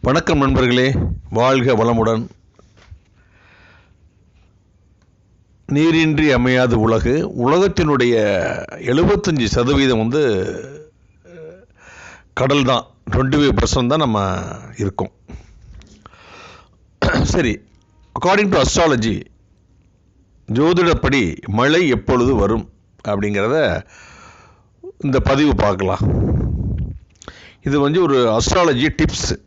வணக்கம் நண்பர்களே. வாழ்க வளமுடன். நீரின்றி அமையாத உலகு. உலகத்தினுடைய எழுபத்தஞ்சி சதவீதம் வந்து கடல் தான் டுவெண்ட்டி ஃபைவ் பர்சன்ட் தான் நம்ம இருக்கோம். சரி. அக்கார்டிங் டு அஸ்ட்ராலஜி ஜோதிடப்படி மழை எப்பொழுது வரும் அப்படிங்கிறத இந்த பதிவு பார்க்கலாம். இது வந்து ஒரு அஸ்ட்ராலஜி டிப்ஸு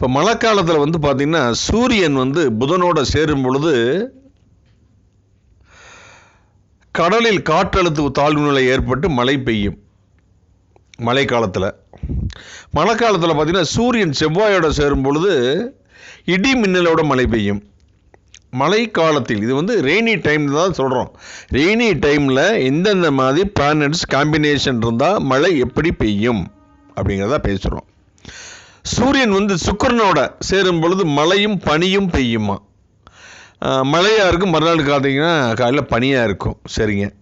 இப்போ மழை காலத்தில் வந்து பார்த்திங்கன்னா சூரியன் வந்து புதனோடு சேரும் பொழுது கடலில் காற்றழுத்த தாழ்வு நிலை ஏற்பட்டு மழை பெய்யும். மழை காலத்தில் மழை காலத்தில் பார்த்திங்கன்னா சூரியன் செவ்வாயோட சேரும் பொழுது இடி மின்னலோட மழை பெய்யும். மழை காலத்தில் இது வந்து ரெய்னி டைம் தான் சொல்கிறோம் ரெய்னி டைமில் எந்தெந்த மாதிரி பிளானட்ஸ் காம்பினேஷன் இருந்தால் மழை எப்படி பெய்யும் அப்படிங்கிறத பேசுகிறோம் சூரியன் வந்து சுக்கரனோட சேரும் பொழுது மழையும் பனியும் பெய்யுமா? மழையாக இருக்கும் மறுநாள் பார்த்தீங்கன்னா காலையில் பனியாக இருக்கும். சரிங்க.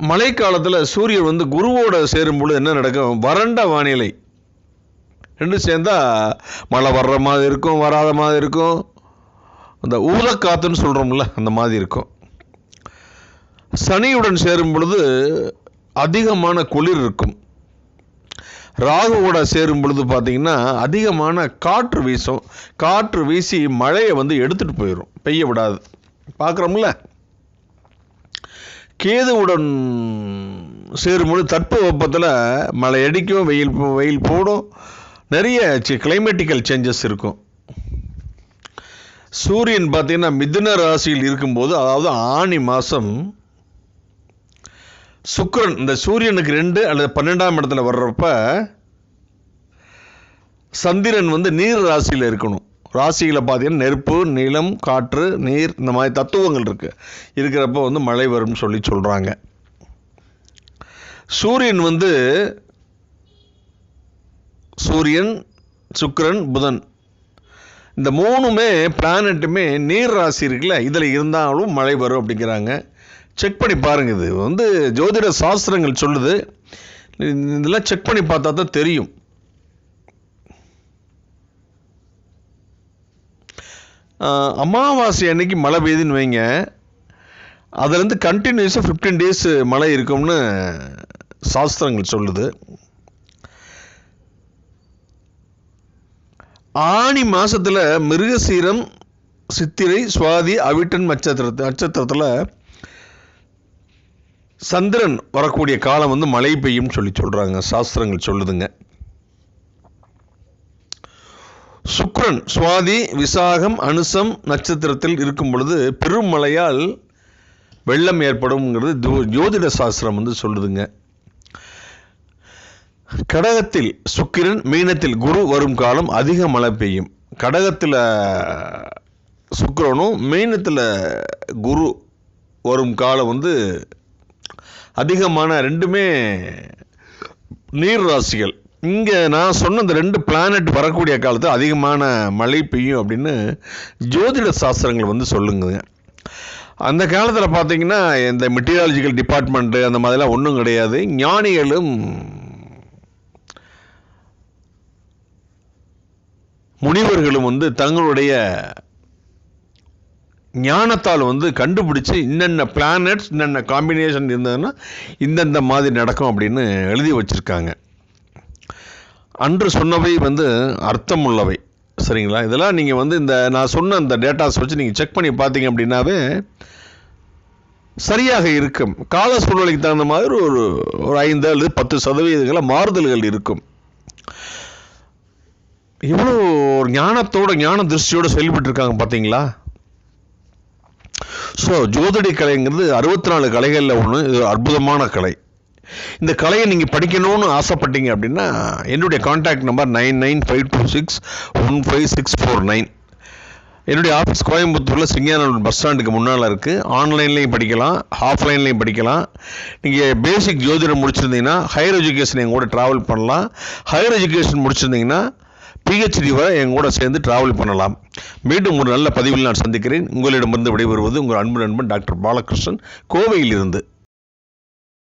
மழை காலத்தில் சூரியன் வந்து குருவோட சேரும் பொழுது என்ன நடக்கும்? வறண்ட வானிலை. ரெண்டும் சேர்ந்தால் மழை வர்ற மாதிரி இருக்கும் வராத மாதிரி இருக்கும். அந்த ஊதக்காத்துன்னு சொல்கிறோம்ல அந்த மாதிரி இருக்கும். சனியுடன் சேரும் பொழுது அதிகமான குளிர் இருக்கும். ராகுவோட சேரும் பொழுது பார்த்தீங்கன்னா அதிகமான காற்று வீசும். காற்று வீசி மழையை வந்து எடுத்துகிட்டு போயிடும் பெய்ய விடாது. பார்க்குறோம்ல கேதுவுடன் சேரும்பொழுது தட்பவெப்பத்தில் மழை அடிக்கும் வெயில் வெயில் போடும். நிறைய கிளைமேட்டிக்கல் சேஞ்சஸ் இருக்கும். சூரியன் பார்த்தீங்கன்னா மிதுன ராசியில் இருக்கும்போது அதாவது ஆணி மாதம் சுக்கரன் இந்த சூரியனுக்கு ரெண்டு அல்லது பன்னெண்டாம் இடத்துல வர்றப்ப சந்திரன் வந்து நீர் ராசியில் இருக்கணும். ராசியில் பார்த்தீங்கன்னா நெருப்பு நிலம் காற்று நீர் இந்த மாதிரி தத்துவங்கள் இருக்குது இருக்கிறப்ப வந்து மழை வரும்னு சொல்லி சொல்கிறாங்க சூரியன் வந்து சூரியன் சுக்கிரன் புதன். இந்த மூணுமே பிளானட்டுமே நீர் ராசி இருக்குல்ல இதில் இருந்தாலும் மழை வரும் அப்படிங்கிறாங்க. செக் பண்ணி பாருங்க இது. வந்து ஜோதிட சாஸ்திரங்கள் சொல்லுது. இதெல்லாம் செக் பண்ணி பார்த்தா தான் தெரியும். அமாவாசை அன்னைக்கு மழை பெய்யுதுன்னு வைங்க. அதுலேருந்து கண்டினியூஸாக ஃபிஃப்டீன் டேஸ் மழை இருக்கும்னு சாஸ்திரங்கள் சொல்லுது. ஆணி மாதத்தில் மிருகசீரம் சித்திரை சுவாதி அவிட்டன் நட்சத்திர நட்சத்திரத்தில் சந்திரன் வரக்கூடிய காலம் வந்து மழை பெய்யும் சொல்லி சொல்கிறாங்க சாஸ்திரங்கள் சொல்லுதுங்க. சுக்ரன் சுவாதி விசாகம் அனுசம் நட்சத்திரத்தில் இருக்கும் பொழுது பெரும் மழையால் வெள்ளம் ஏற்படும்ங்கிறது ஜோ- ஜோதிட சாஸ்திரம் வந்து சொல்லுதுங்க. கடகத்தில் சுக்கிரன் மீனத்தில் குரு வரும் காலம் அதிக மழை பெய்யும். கடகத்தில் சுக்கிரனும் மீனத்தில் குரு வரும் காலம் வந்து அதிகமான ரெண்டுமே நீர் ராசிகள் இங்கே நான் சொன்ன இந்த ரெண்டு பிளானட் வரக்கூடிய காலத்தில் அதிகமான மழை பெய்யும் அப்படின்னு ஜோதிட சாஸ்திரங்கள் வந்து சொல்லுங்க அந்த காலத்தில் பார்த்தீங்கன்னா இந்த மெட்டீரியாலஜிக்கல் டிபார்ட்மெண்ட்டு அந்த மாதிரிலாம் ஒன்றும் கிடையாது. ஞானிகளும் முனிவர்களும் வந்து தங்களுடைய ஞானத்தால் வந்து கண்டுபிடிச்சு இன்னென்ன பிளானட்ஸ் இன்னென்ன காம்பினேஷன் இருந்ததுன்னா இந்தந்த மாதிரி நடக்கும் அப்படின்னு எழுதி வச்சுருக்காங்க. அன்று சொன்னவை வந்து அர்த்தமுள்ளவை சரிங்களா? இதெல்லாம் நீங்கள் வந்து இந்த நான் சொன்ன அந்த டேட்டாஸ் வச்சு நீங்கள் செக் பண்ணி பார்த்தீங்க அப்படின்னாவே சரியாக இருக்கும். கால சூழ்நிலைக்கு தகுந்த மாதிரி ஒரு ஒரு ஐந்து அல்லது பத்து சதவீதங்களை மாறுதல்கள் இருக்கும். இவ்வளோ ஒரு ஞானத்தோட ஞான திருஷ்டியோட செயல்பட்டு இருக்காங்க பார்த்தீங்களா? ஸோ ஜோதிட கலைங்கிறது அறுபத்தி நாலு கலைகளில் ஒன்று இது அற்புதமான கலை. இந்த கலையை நீங்கள் படிக்கணும்னு ஆசைப்பட்டீங்க அப்படின்னா என்னுடைய contact number nine nine five two six one five six four nine என்னுடைய ஆஃபீஸ் கோயம்புத்தூரில் சிங்கானூர் பஸ் ஸ்டாண்டுக்கு முன்னால் இருக்குது ஆன்லைன்லேயும் படிக்கலாம் ஆஃப்லைன்லேயும் படிக்கலாம். நீங்கள் பேசிக் ஜோதிடம் முடிச்சிருந்தீங்கன்னா ஹையர் எஜுகேஷன் எங்கூட ட்ராவல் பண்ணலாம். ஹையர் எஜுகேஷன் முடிச்சிருந்தீங்கன்னா பிஹெச்டி வரை என் கூட சேர்ந்து ட்ராவல் பண்ணலாம். மீண்டும் ஒரு நல்ல பதிவில் நான் சந்திக்கிறேன். உங்களிடமிருந்து விடைபெறுவது உங்கள் அன்பு நண்பன் டாக்டர் பாலகிருஷ்ணன். கோவையிலிருந்து